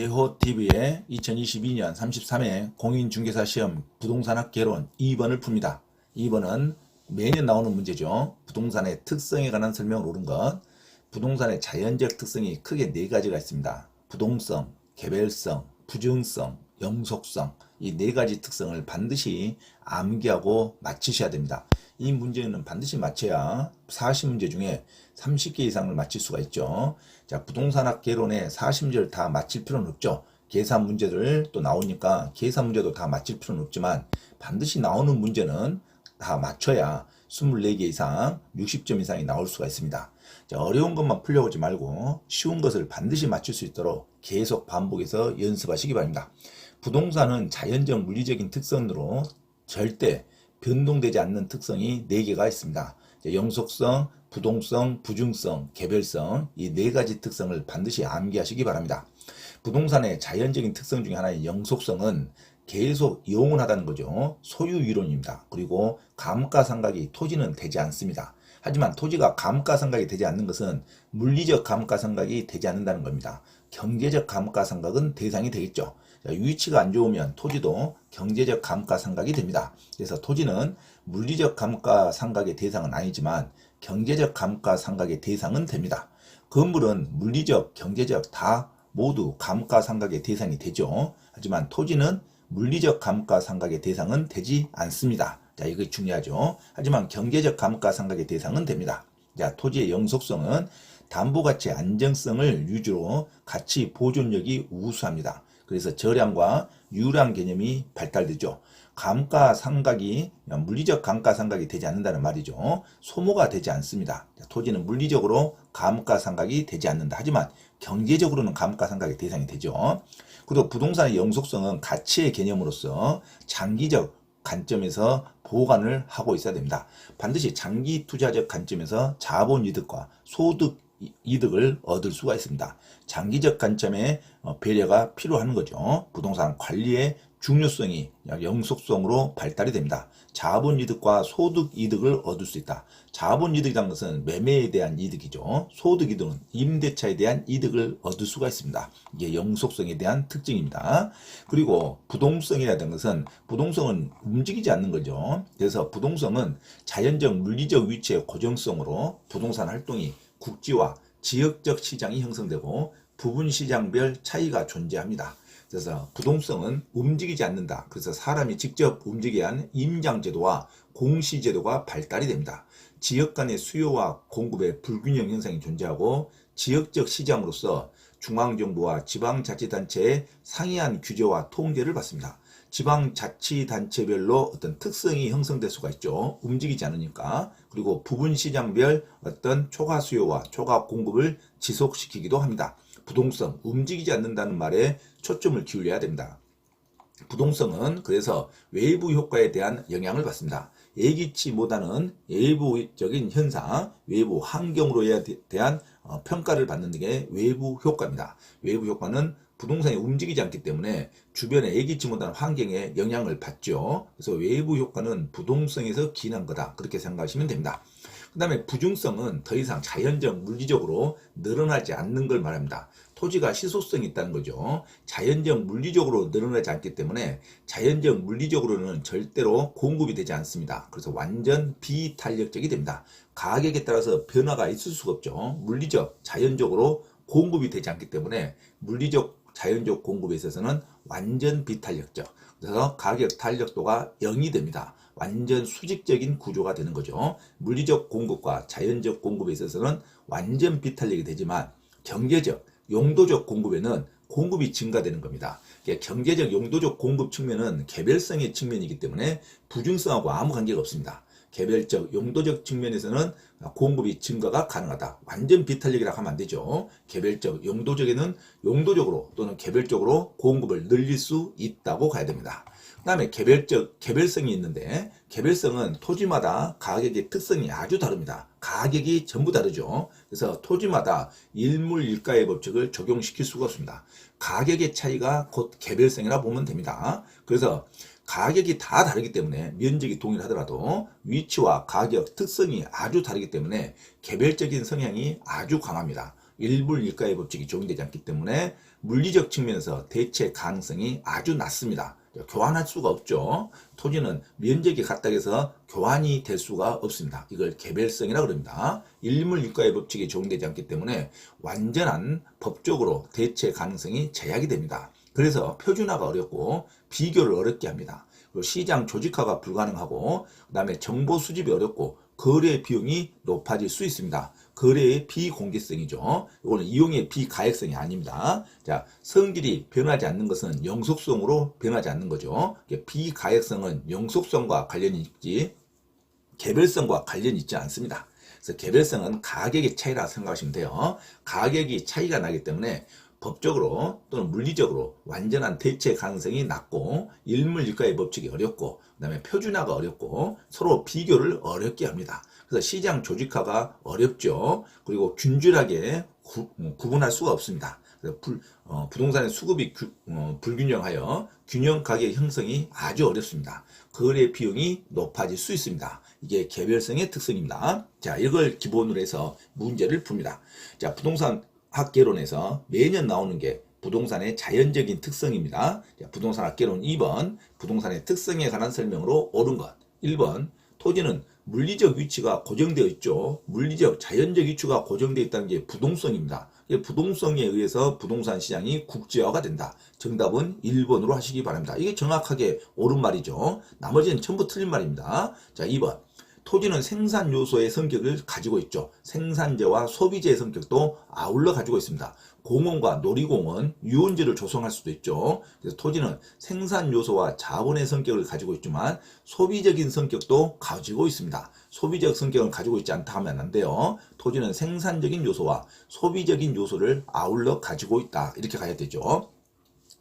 대호TV의 2022년 33회 공인중개사 시험 부동산학 개론 2번을 풉니다. 2번은 매년 나오는 문제죠. 부동산의 특성에 관한 설명을 옳은 것. 부동산의 자연적 특성이 크게 네 가지가 있습니다. 부동성, 개별성, 부증성, 영속성 이 네 가지 특성을 반드시 암기하고 맞히셔야 됩니다. 이 문제는 반드시 맞춰야 40문제 중에 30개 이상을 맞힐 수가 있죠. 자, 부동산학 개론에 40문제를 다 맞힐 필요는 없죠. 계산 문제들 또 나오니까 계산 문제도 다 맞힐 필요는 없지만 반드시 나오는 문제는 다 맞춰야 24개 이상 60점 이상이 나올 수가 있습니다. 자, 어려운 것만 풀려고 하지 말고 쉬운 것을 반드시 맞출 수 있도록 계속 반복해서 연습하시기 바랍니다. 부동산은 자연적 물리적인 특성으로 절대 변동되지 않는 특성이 4개가 있습니다. 자, 영속성, 부동성, 부중성, 개별성 이 네 가지 특성을 반드시 암기하시기 바랍니다. 부동산의 자연적인 특성 중에 하나의 영속성은 계속 이용하다는 거죠. 소유 이론입니다. 그리고 감가상각이 토지는 되지 않습니다. 하지만 토지가 감가상각이 되지 않는 것은 물리적 감가상각이 되지 않는다는 겁니다. 경제적 감가상각은 대상이 되겠죠. 자, 위치가 안 좋으면 토지도 경제적 감가상각이 됩니다. 그래서 토지는 물리적 감가상각의 대상은 아니지만 경제적 감가상각의 대상은 됩니다. 건물은 물리적, 경제적 다 모두 감가상각의 대상이 되죠. 하지만 토지는 물리적 감가상각의 대상은 되지 않습니다. 자, 이거 중요하죠. 하지만 경제적 감가상각의 대상은 됩니다. 자, 토지의 영속성은 담보가치 안정성을 유지로 가치 보존력이 우수합니다. 그래서 저량과 유량 개념이 발달되죠. 감가상각이 물리적 감가상각이 되지 않는다는 말이죠. 소모가 되지 않습니다. 토지는 물리적으로 감가상각이 되지 않는다. 하지만 경제적으로는 감가상각의 대상이 되죠. 그리고 부동산의 영속성은 가치의 개념으로서 장기적 관점에서 보관을 하고 있어야 됩니다. 반드시 장기 투자적 관점에서 자본 이득과 소득 이득을 얻을 수가 있습니다. 장기적 관점의 어, 배려가 필요한 거죠. 부동산 관리의 중요성이 영속성으로 발달이 됩니다. 자본 이득과 소득 이득을 얻을 수 있다. 자본 이득이라는 것은 매매에 대한 이득이죠. 소득 이득은 임대차에 대한 이득을 얻을 수가 있습니다. 이게 영속성에 대한 특징입니다. 그리고 부동성이라는 것은 부동성은 움직이지 않는 거죠. 그래서 부동성은 자연적 물리적 위치의 고정성으로 부동산 활동이 국지와 지역적 시장이 형성되고 부분 시장별 차이가 존재합니다. 그래서 부동성은 움직이지 않는다. 그래서 사람이 직접 움직여야 하는 임장제도와 공시제도가 발달이 됩니다. 지역 간의 수요와 공급의 불균형 현상이 존재하고 지역적 시장으로서 중앙정부와 지방자치단체의 상이한 규제와 통제를 받습니다. 지방자치단체별로 어떤 특성이 형성될 수가 있죠. 움직이지 않으니까. 그리고 부분 시장별 어떤 초과 수요와 초과 공급을 지속시키기도 합니다. 부동성, 움직이지 않는다는 말에 초점을 기울여야 됩니다. 부동성은 그래서 외부 효과에 대한 영향을 받습니다. 예기치 못하는 외부적인 현상, 외부 환경으로 에 대한 어, 평가를 받는 게 외부 효과입니다. 외부 효과는 부동산이 움직이지 않기 때문에 주변에 예기치 못한 환경에 영향을 받죠. 그래서 외부 효과는 부동성에서 기인한 거다. 그렇게 생각하시면 됩니다. 그 다음에 부중성은 더 이상 자연적, 물리적으로 늘어나지 않는 걸 말합니다. 토지가 희소성이 있다는 거죠. 자연적, 물리적으로 늘어나지 않기 때문에 자연적, 물리적으로는 절대로 공급이 되지 않습니다. 그래서 완전 비탄력적이 됩니다. 가격에 따라서 변화가 있을 수가 없죠. 물리적, 자연적으로 공급이 되지 않기 때문에 물리적, 자연적 공급에 있어서는 완전 비탄력적. 그래서 가격 탄력도가 0이 됩니다. 완전 수직적인 구조가 되는 거죠. 물리적 공급과 자연적 공급에 있어서는 완전 비탄력이 되지만 경제적, 용도적 공급에는 공급이 증가되는 겁니다. 그러니까 경제적 용도적 공급 측면은 개별성의 측면이기 때문에 부중성하고 아무 관계가 없습니다. 개별적, 용도적 측면에서는 공급이 증가가 가능하다. 완전 비탄력이라고 하면 안 되죠. 개별적, 용도적에는 용도적으로 또는 개별적으로 공급을 늘릴 수 있다고 가야 됩니다. 그 다음에 개별적, 개별성이 있는데 개별성은 토지마다 가격의 특성이 아주 다릅니다. 가격이 전부 다르죠. 그래서 토지마다 일물 일가의 법칙을 적용시킬 수가 없습니다. 가격의 차이가 곧 개별성이라 보면 됩니다. 그래서 가격이 다 다르기 때문에 면적이 동일하더라도 위치와 가격 특성이 아주 다르기 때문에 개별적인 성향이 아주 강합니다. 일불 일가의 법칙이 적용되지 않기 때문에 물리적 측면에서 대체 가능성이 아주 낮습니다. 교환할 수가 없죠. 토지는 면적이 같다고 해서 교환이 될 수가 없습니다. 이걸 개별성이라 그럽니다. 일물일과의 법칙이 적용되지 않기 때문에 완전한 법적으로 대체 가능성이 제약이 됩니다. 그래서 표준화가 어렵고 비교를 어렵게 합니다. 시장 조직화가 불가능하고 그 다음에 정보 수집이 어렵고 거래 비용이 높아질 수 있습니다. 거래의 비공개성이죠. 이거는 이용의 비가액성이 아닙니다. 자, 성질이 변하지 않는 것은 영속성으로 변하지 않는 거죠. 비가액성은 영속성과 관련이 있지 개별성과 관련이 있지 않습니다. 그래서 개별성은 가격의 차이라 생각하시면 돼요. 가격이 차이가 나기 때문에 법적으로 또는 물리적으로 완전한 대체 가능성이 낮고 일물일가의 법칙이 어렵고 그 다음에 표준화가 어렵고 서로 비교를 어렵게 합니다. 그래서 시장 조직화가 어렵죠. 그리고 균질하게 구, 분할 수가 없습니다. 불, 어, 부동산의 수급이 규, 어, 불균형하여 균형 가격 형성이 아주 어렵습니다. 거래 비용이 높아질 수 있습니다. 이게 개별성의 특성입니다. 자, 이걸 기본으로 해서 문제를 풉니다. 자, 부동산 학개론에서 매년 나오는 게 부동산의 자연적인 특성입니다. 자, 부동산 학개론 2번 부동산의 특성에 관한 설명으로 옳은 것 1번 토지는 물리적 위치가 고정되어 있죠. 물리적 자연적 위치가 고정되어 있다는 게 부동성입니다. 이 부동성에 의해서 부동산 시장이 국제화가 된다. 정답은 1번으로 하시기 바랍니다. 이게 정확하게 옳은 말이죠. 나머지는 전부 틀린 말입니다. 자, 2번. 토지는 생산 요소의 성격을 가지고 있죠. 생산재와 소비재의 성격도 아울러 가지고 있습니다. 공원과 놀이공원, 유원지를 조성할 수도 있죠. 그래서 토지는 생산 요소와 자본의 성격을 가지고 있지만 소비적인 성격도 가지고 있습니다. 소비적 성격을 가지고 있지 않다 하면 안 돼요. 토지는 생산적인 요소와 소비적인 요소를 아울러 가지고 있다. 이렇게 가야 되죠.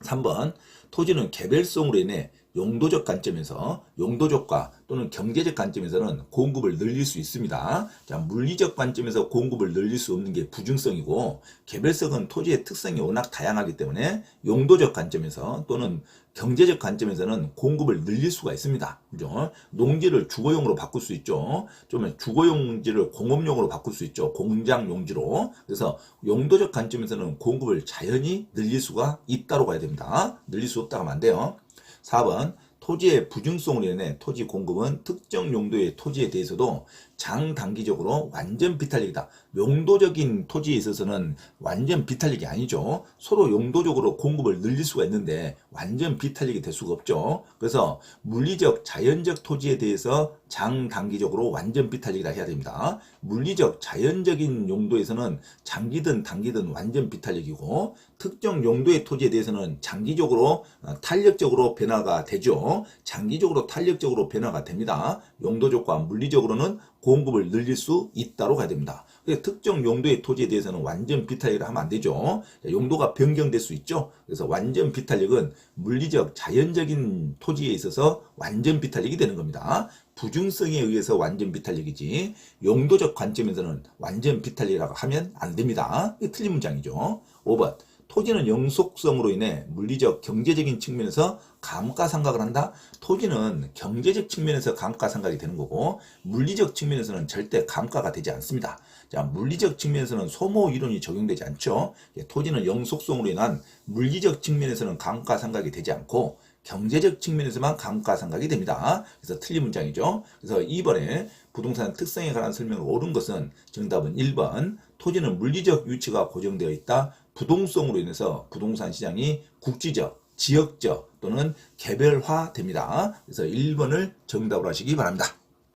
3번 토지는 개별성으로 인해 용도적 관점에서 용도적과 또는 경제적 관점에서는 공급을 늘릴 수 있습니다. 자, 물리적 관점에서 공급을 늘릴 수 없는 게 부중성이고 개별성은 토지의 특성이 워낙 다양하기 때문에 용도적 관점에서 또는 경제적 관점에서는 공급을 늘릴 수가 있습니다. 그죠? 농지를 주거용으로 바꿀 수 있죠. 좀 주거용지를 공업용으로 바꿀 수 있죠. 공장 용지로. 그래서 용도적 관점에서는 공급을 자연히 늘릴 수가 있다고 봐야 됩니다. 늘릴 수 없다고 하면 안 돼요. 4번 토지의 부중성으로 인해 토지 공급은 특정 용도의 토지에 대해서도 장단기적으로 완전 비탈lik이다. 용도적인 토지에 있어서는 완전 비탈lik이 아니죠. 서로 용도적으로 공급을 늘릴 수가 있는데 완전 비탈lik이 될 수가 없죠. 그래서 물리적 자연적 토지에 대해서 장단기적으로 완전 비탈lik이다 해야 됩니다. 물리적 자연적인 용도에서는 장기든 단기든 완전 비탈lik이고 특정 용도의 토지에 대해서는 장기적으로 어, 탄력적으로 변화가 되죠. 장기적으로 탄력적으로 변화가 됩니다. 용도적과 물리적으로는 공급을 늘릴 수 있다고 가야 됩니다. 특정 용도의 토지에 대해서는 완전 비탄력을 하면 안 되죠. 용도가 변경될 수 있죠. 그래서 완전 비탄력은 물리적 자연적인 토지에 있어서 완전 비탄력이 되는 겁니다. 부중성에 의해서 완전 비탄력이지 용도적 관점에서는 완전 비탄력이라고 하면 안 됩니다. 틀린 문장이죠. 5번 토지는 영속성으로 인해 물리적 경제적인 측면에서 감가상각을 한다. 토지는 경제적 측면에서 감가상각이 되는 거고 물리적 측면에서는 절대 감가가 되지 않습니다. 자, 물리적 측면에서는 소모 이론이 적용되지 않죠. 예, 토지는 영속성으로 인한 물리적 측면에서는 감가상각이 되지 않고 경제적 측면에서만 감가상각이 됩니다. 그래서 틀린 문장이죠. 그래서 2번에 부동산 특성에 관한 설명을 옳은 것은 정답은 1번 토지는 물리적 위치가 고정되어 있다. 부동성으로 인해서 부동산 시장이 국지적, 지역적 또는 개별화됩니다. 그래서 1번을 정답으로 하시기 바랍니다.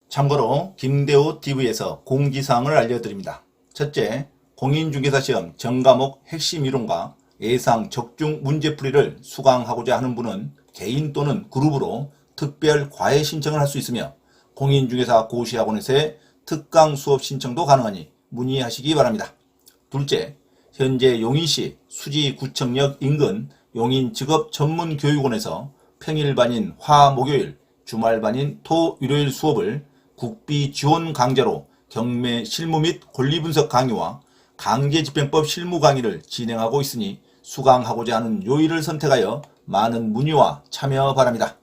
참고로 김대호 TV에서 공지사항을 알려드립니다. 첫째, 공인중개사 시험 전과목 핵심 이론과 예상 적중 문제풀이를 수강하고자 하는 분은 개인 또는 그룹으로 특별 과외 신청을 할 수 있으며 공인중개사 고시학원에서의 특강 수업 신청도 가능하니 문의하시기 바랍니다. 둘째, 현재 용인시 수지구청역 인근 용인직업전문교육원에서 평일반인 화, 목요일, 주말반인 토, 일요일 수업을 국비 지원 강좌로 경매 실무 및 권리분석 강의와 강제집행법 실무 강의를 진행하고 있으니 수강하고자 하는 요일을 선택하여 많은 문의와 참여 바랍니다.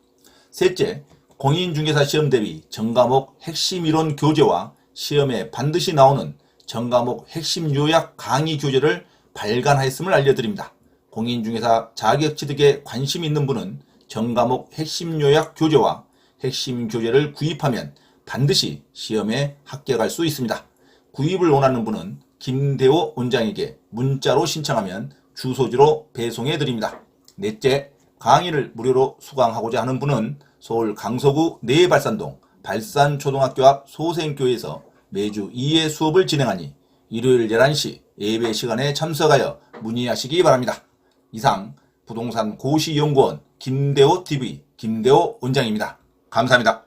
셋째, 공인중개사 시험 대비 전과목 핵심 이론 교재와 시험에 반드시 나오는 전과목 핵심 요약 강의 교재를 발간하였음을 알려드립니다. 공인중개사 자격 취득에 관심 있는 분은 전과목 핵심 요약 교재와 핵심 교재를 구입하면 반드시 시험에 합격할 수 있습니다. 구입을 원하는 분은 김대호 원장에게 문자로 신청하면 주소지로 배송해 드립니다. 넷째, 강의를 무료로 수강하고자 하는 분은 서울 강서구 내발산동 발산초등학교 앞 소생교에서 매주 2회 수업을 진행하니 일요일 11시 예배 시간에 참석하여 문의하시기 바랍니다. 이상 부동산 고시연구원 김대호 TV 김대호 원장입니다. 감사합니다.